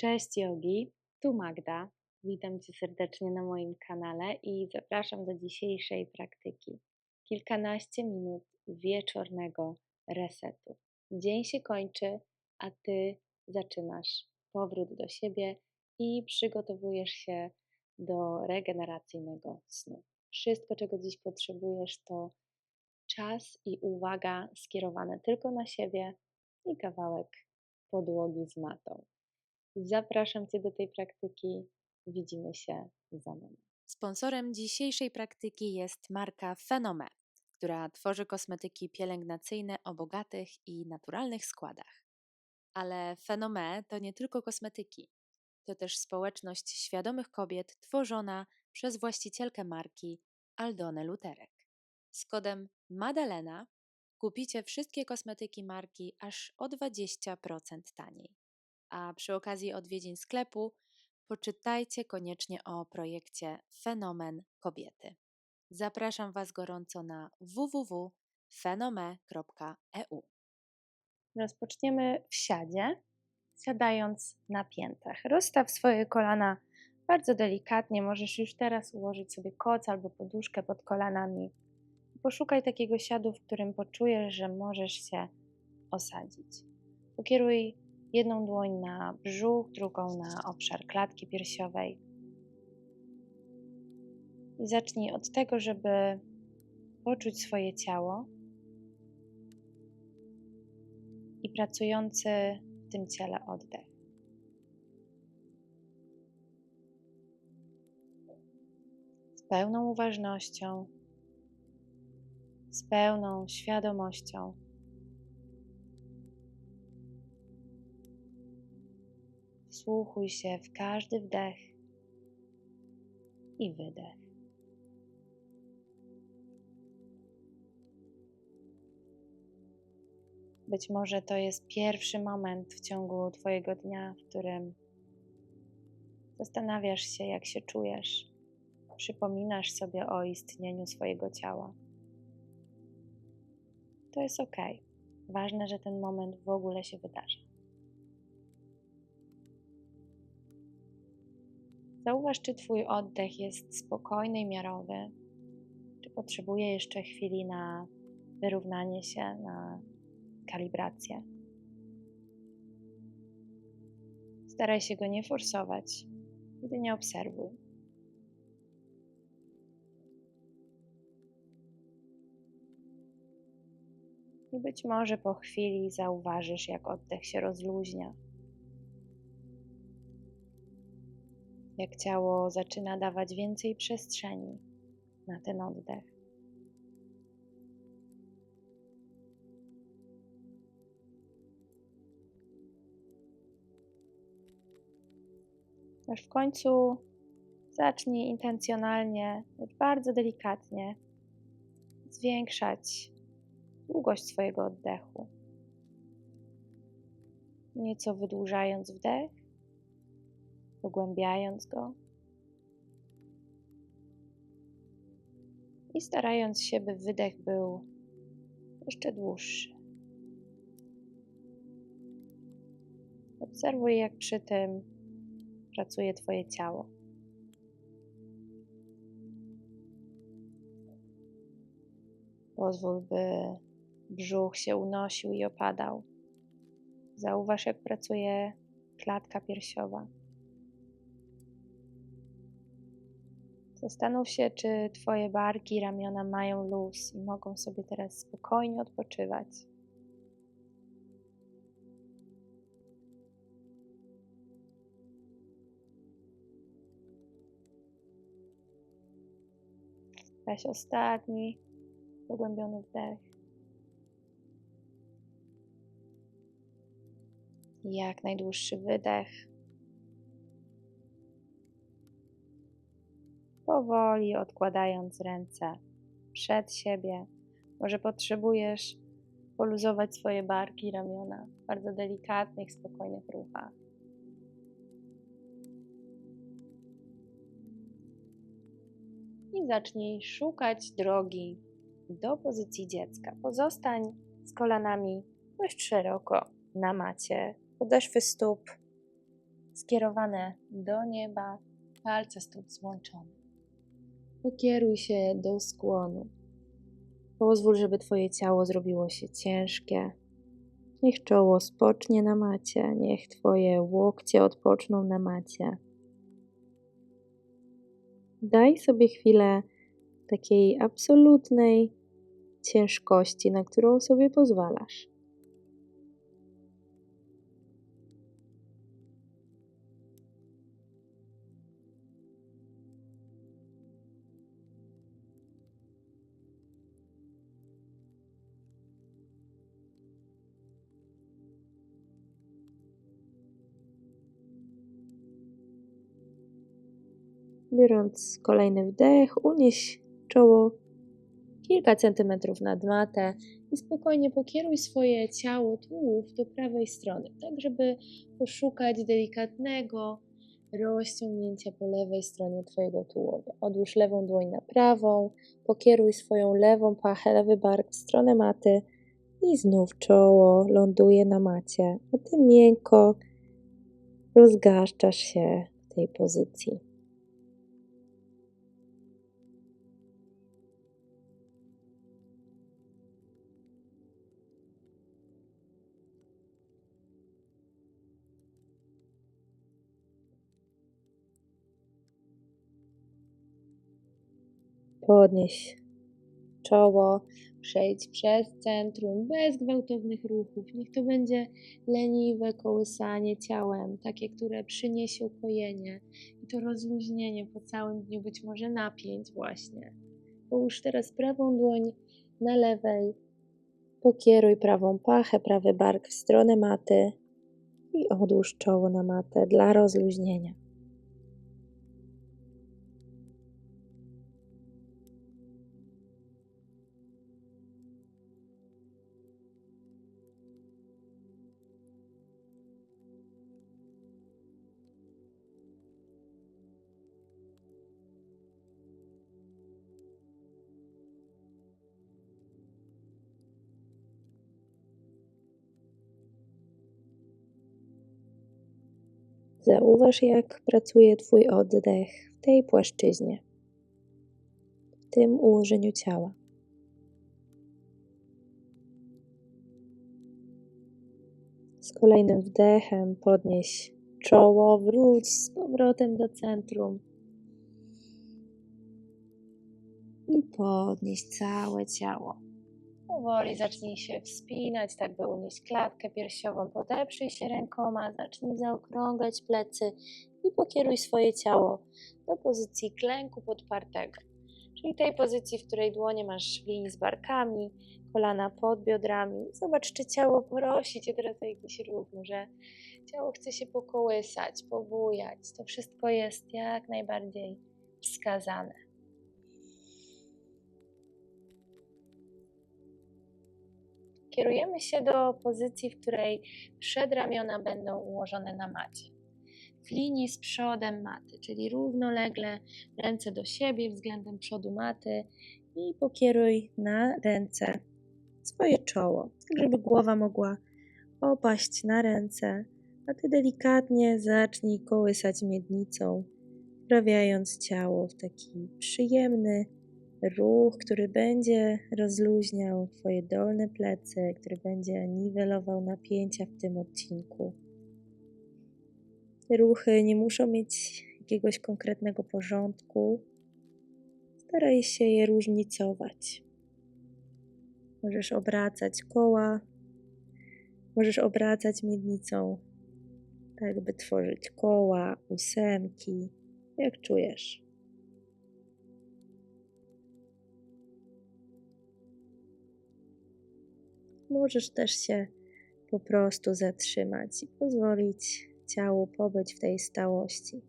Cześć Yogi, tu Magda. Witam Cię serdecznie na moim kanale i zapraszam do dzisiejszej praktyki. Kilkanaście minut wieczornego resetu. Dzień się kończy, a Ty zaczynasz powrót do siebie i przygotowujesz się do regeneracyjnego snu. Wszystko, czego dziś potrzebujesz, to czas i uwaga skierowane tylko na siebie i kawałek podłogi z matą. Zapraszam Cię do tej praktyki. Widzimy się za moment. Sponsorem dzisiejszej praktyki jest marka Fenome, która tworzy kosmetyki pielęgnacyjne o bogatych i naturalnych składach. Ale Fenome to nie tylko kosmetyki, to też społeczność świadomych kobiet tworzona przez właścicielkę marki Aldonę Luterek. Z kodem Madalena kupicie wszystkie kosmetyki marki aż o 20% taniej. A przy okazji odwiedzin sklepu poczytajcie koniecznie o projekcie Fenomen Kobiety. Zapraszam Was gorąco na www.fenome.eu. Rozpoczniemy w siadzie, siadając na piętach. Rozstaw swoje kolana bardzo delikatnie. Możesz już teraz ułożyć sobie koc albo poduszkę pod kolanami. Poszukaj takiego siadu, w którym poczujesz, że możesz się osadzić. Pokieruj jedną dłoń na brzuch, drugą na obszar klatki piersiowej. I zacznij od tego, żeby poczuć swoje ciało i pracujący w tym ciele oddech. Z pełną uważnością, z pełną świadomością. Wsłuchuj się w każdy wdech i wydech. Być może to jest pierwszy moment w ciągu Twojego dnia, w którym zastanawiasz się, jak się czujesz, przypominasz sobie o istnieniu swojego ciała. To jest ok. Ważne, że ten moment w ogóle się wydarza. Zauważ, czy Twój oddech jest spokojny i miarowy, czy potrzebuje jeszcze chwili na wyrównanie się, na kalibrację. Staraj się go nie forsować, jedynie obserwuj. I być może po chwili zauważysz, jak oddech się rozluźnia. Jak ciało zaczyna dawać więcej przestrzeni na ten oddech. Aż w końcu zacznij intencjonalnie, bardzo delikatnie zwiększać długość swojego oddechu. Nieco wydłużając wdech, pogłębiając go i starając się, by wydech był jeszcze dłuższy. Obserwuj, jak przy tym pracuje Twoje ciało. Pozwól, by brzuch się unosił i opadał. Zauważ, jak pracuje klatka piersiowa. Zastanów się, czy Twoje barki ramiona mają luz i mogą sobie teraz spokojnie odpoczywać. Weź ostatni pogłębiony wdech. Jak najdłuższy wydech. Powoli odkładając ręce przed siebie. Może potrzebujesz poluzować swoje barki ramiona w bardzo delikatnych, spokojnych ruchach. i zacznij szukać drogi do pozycji dziecka. Pozostań z kolanami dość szeroko na macie, podeszwy stóp skierowane do nieba, palce stóp złączone. Pokieruj się do skłonu. Pozwól, żeby Twoje ciało zrobiło się ciężkie. Niech czoło spocznie na macie, niech Twoje łokcie odpoczną na macie. Daj sobie chwilę takiej absolutnej ciężkości, na którą sobie pozwalasz. Biorąc kolejny wdech, unieś czoło kilka centymetrów nad matę i spokojnie pokieruj swoje ciało, tułów do prawej strony, tak żeby poszukać delikatnego rozciągnięcia po lewej stronie Twojego tułowia. Odłóż lewą dłoń na prawą, pokieruj swoją lewą pachę, lewy bark w stronę maty i znów czoło ląduje na macie, a Ty miękko rozgaszczasz się w tej pozycji. Podnieś czoło, przejdź przez centrum bez gwałtownych ruchów. Niech to będzie leniwe kołysanie ciałem, takie, które przyniesie ukojenie i to rozluźnienie po całym dniu, być może napięć właśnie. Połóż teraz prawą dłoń na lewej, pokieruj prawą pachę, prawy bark w stronę maty i odłóż czoło na matę dla rozluźnienia. Zauważ, jak pracuje Twój oddech w tej płaszczyźnie, w tym ułożeniu ciała. Z kolejnym wdechem podnieś czoło, wróć z powrotem do centrum. I podnieś całe ciało. Powoli zacznij się wspinać, tak by unieść klatkę piersiową. Podeprzyj się rękoma, zacznij zaokrągać plecy i pokieruj swoje ciało do pozycji klęku podpartego. Czyli tej pozycji, w której dłonie masz w linii z barkami, kolana pod biodrami. Zobacz, czy ciało prosi cię teraz o jakiś ruch, może ciało chce się pokołysać, pobujać. To wszystko jest jak najbardziej wskazane. Kierujemy się do pozycji, w której przedramiona będą ułożone na macie. W linii z przodem maty, czyli równolegle ręce do siebie względem przodu maty i pokieruj na ręce swoje czoło, tak żeby głowa mogła opaść na ręce, a ty delikatnie zacznij kołysać miednicą, wprawiając ciało w taki przyjemny, ruch, który będzie rozluźniał Twoje dolne plecy, który będzie niwelował napięcia w tym odcinku. Te ruchy nie muszą mieć jakiegoś konkretnego porządku. Staraj się je różnicować. Możesz obracać koła, możesz obracać miednicą, tak by tworzyć koła, ósemki, jak czujesz. Możesz też się po prostu zatrzymać i pozwolić ciału pobyć w tej stałości.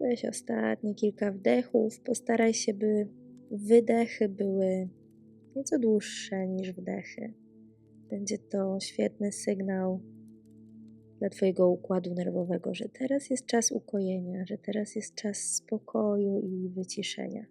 Weź ostatnie kilka wdechów. Postaraj się, by wydechy były nieco dłuższe niż wdechy. Będzie to świetny sygnał dla Twojego układu nerwowego, że teraz jest czas ukojenia, że teraz jest czas spokoju i wyciszenia.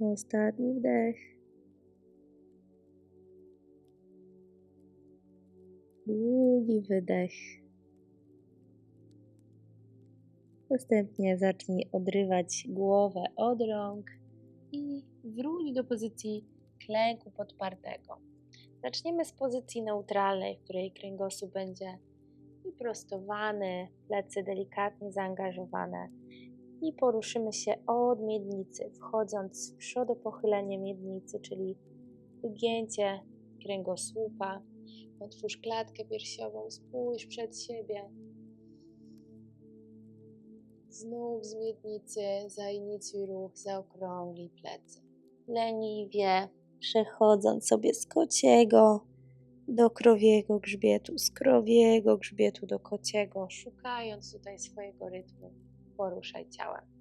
Ostatni wdech. Długi wydech. Następnie zacznij odrywać głowę od rąk i wróć do pozycji klęku podpartego. Zaczniemy z pozycji neutralnej, w której kręgosłup będzie wyprostowany, plecy delikatnie zaangażowane i poruszymy się od miednicy, wchodząc w przodopochylenie miednicy, czyli wygięcie kręgosłupa. Otwórz klatkę piersiową, spójrz przed siebie. Znów z miednicy zainicjuj ruch, zaokrąglij plecy. Leniwie przechodząc sobie z kociego do krowiego grzbietu, z krowiego grzbietu do kociego, szukając tutaj swojego rytmu poruszaj ciałem.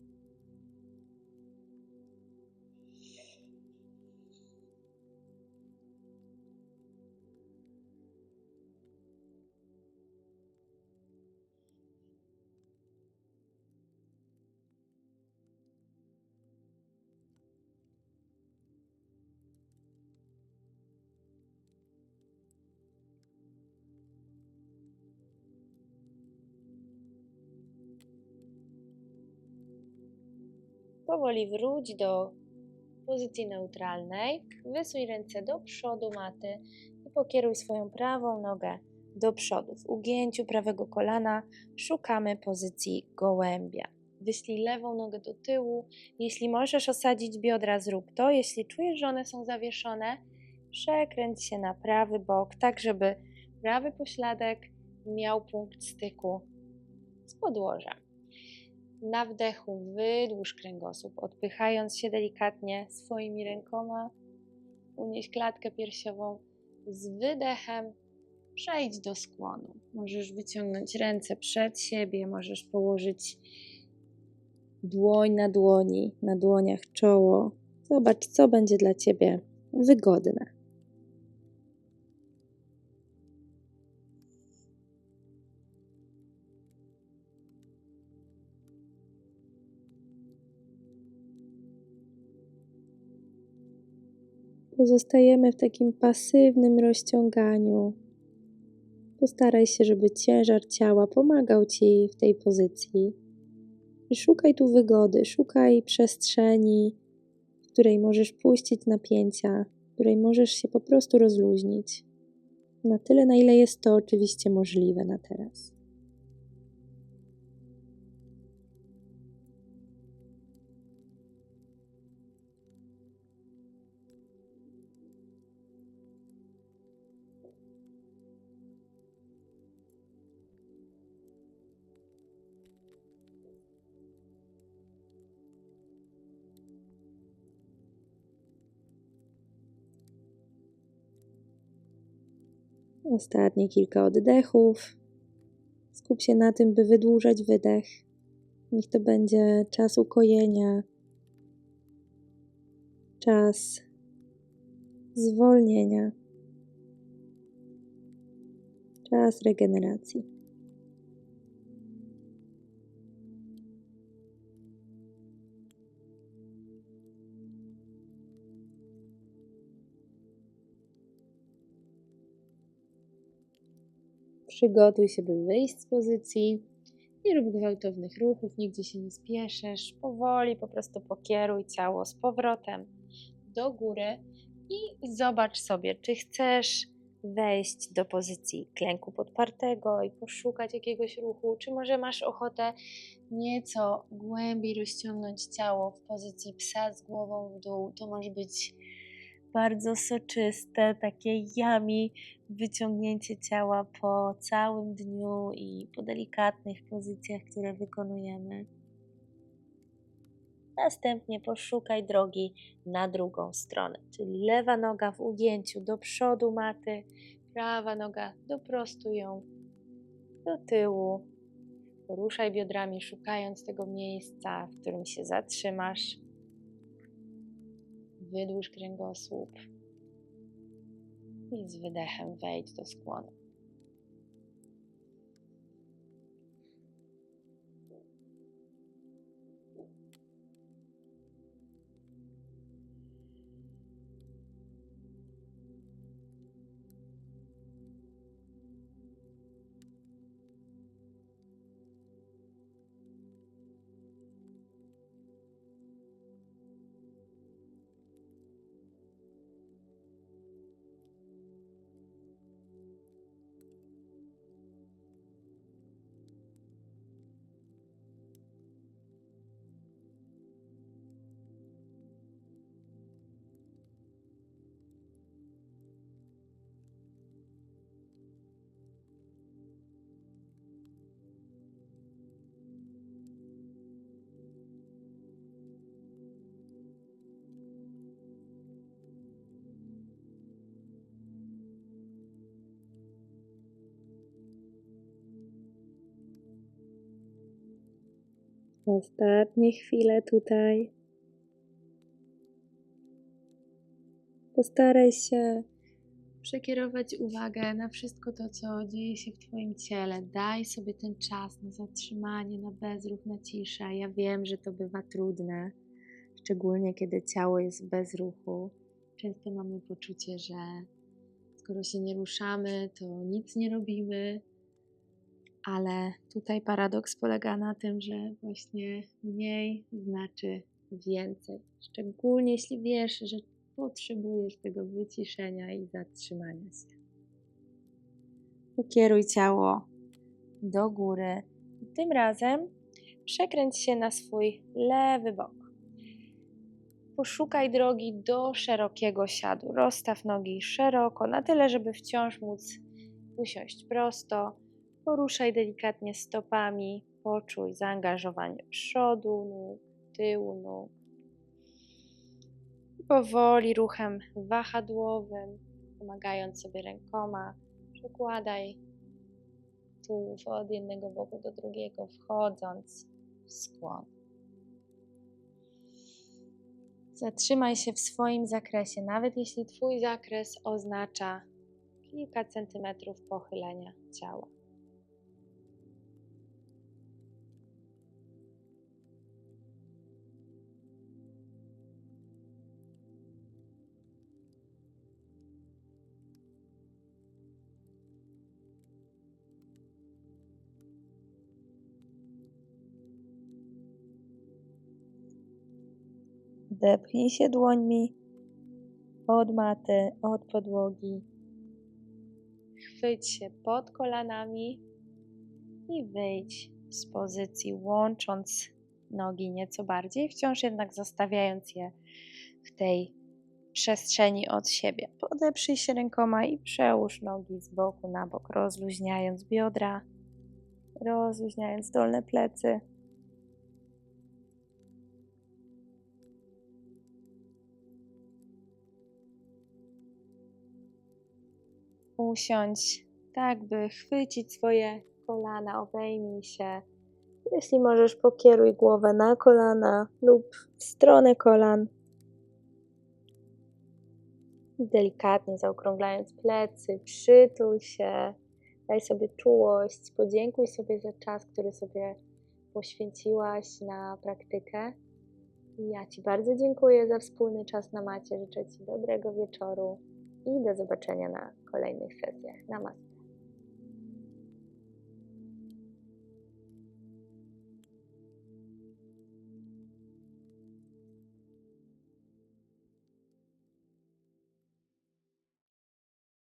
Powoli wróć do pozycji neutralnej. Wysuń ręce do przodu maty i pokieruj swoją prawą nogę do przodu. W ugięciu prawego kolana szukamy pozycji gołębia. Wyślij lewą nogę do tyłu. Jeśli możesz osadzić biodra, zrób to. Jeśli czujesz, że one są zawieszone, przekręć się na prawy bok, tak żeby prawy pośladek miał punkt styku z podłożem. Na wdechu wydłuż kręgosłup, odpychając się delikatnie swoimi rękoma. Unieś klatkę piersiową z wydechem. Przejdź do skłonu. Możesz wyciągnąć ręce przed siebie, możesz położyć dłoń na dłoni, na dłoniach czoło. Zobacz, co będzie dla ciebie wygodne. Pozostajemy w takim pasywnym rozciąganiu. Postaraj się, żeby ciężar ciała pomagał ci w tej pozycji. Szukaj tu wygody, szukaj przestrzeni, w której możesz puścić napięcia, w której możesz się po prostu rozluźnić. Na tyle, na ile jest to oczywiście możliwe na teraz. Ostatnie kilka oddechów. Skup się na tym, by wydłużać wydech. Niech to będzie czas ukojenia, czas zwolnienia, czas regeneracji. Przygotuj się, by wyjść z pozycji. Nie rób gwałtownych ruchów, nigdzie się nie spieszysz. Powoli po prostu pokieruj ciało z powrotem do góry i zobacz sobie, czy chcesz wejść do pozycji klęku podpartego i poszukać jakiegoś ruchu, czy może masz ochotę nieco głębiej rozciągnąć ciało w pozycji psa z głową w dół. To może być bardzo soczyste, takie yummy wyciągnięcie ciała po całym dniu i po delikatnych pozycjach, które wykonujemy. Następnie poszukaj drogi na drugą stronę, czyli lewa noga w ugięciu do przodu maty, prawa noga doprostuj ją do tyłu. Poruszaj biodrami, szukając tego miejsca, w którym się zatrzymasz. Wydłuż kręgosłup i z wydechem wejdź do skłonu. Ostatnie chwile tutaj. Postaraj się przekierować uwagę na wszystko to, co dzieje się w Twoim ciele. Daj sobie ten czas na zatrzymanie, na bezruch, na ciszę. Ja wiem, że to bywa trudne, szczególnie kiedy ciało jest bez ruchu. Często mamy poczucie, że skoro się nie ruszamy, to nic nie robimy. Ale tutaj paradoks polega na tym, że właśnie mniej znaczy więcej. Szczególnie jeśli wiesz, że potrzebujesz tego wyciszenia i zatrzymania się. Ukieruj ciało do góry. Tym razem przekręć się na swój lewy bok. Poszukaj drogi do szerokiego siadu. Rozstaw nogi szeroko, na tyle, żeby wciąż móc usiąść prosto. Poruszaj delikatnie stopami, poczuj zaangażowanie przodu nóg, tyłu nóg. Powoli ruchem wahadłowym, pomagając sobie rękoma, przekładaj tułów od jednego boku do drugiego, wchodząc w skłon. Zatrzymaj się w swoim zakresie, nawet jeśli Twój zakres oznacza kilka centymetrów pochylenia ciała. Odepchnij się dłońmi od maty, od podłogi. Chwyć się pod kolanami i wyjdź z pozycji, łącząc nogi nieco bardziej, wciąż jednak zostawiając je w tej przestrzeni od siebie. Podeprzyj się rękoma i przełóż nogi z boku na bok, rozluźniając biodra, rozluźniając dolne plecy. Usiądź, tak by chwycić swoje kolana, obejmij się. Jeśli możesz, pokieruj głowę na kolana lub w stronę kolan. Delikatnie zaokrąglając plecy, przytul się, daj sobie czułość, podziękuj sobie za czas, który sobie poświęciłaś na praktykę. Ja Ci bardzo dziękuję za wspólny czas na macie. Życzę Ci dobrego wieczoru i do zobaczenia na kolejnych sesjach. Namaste.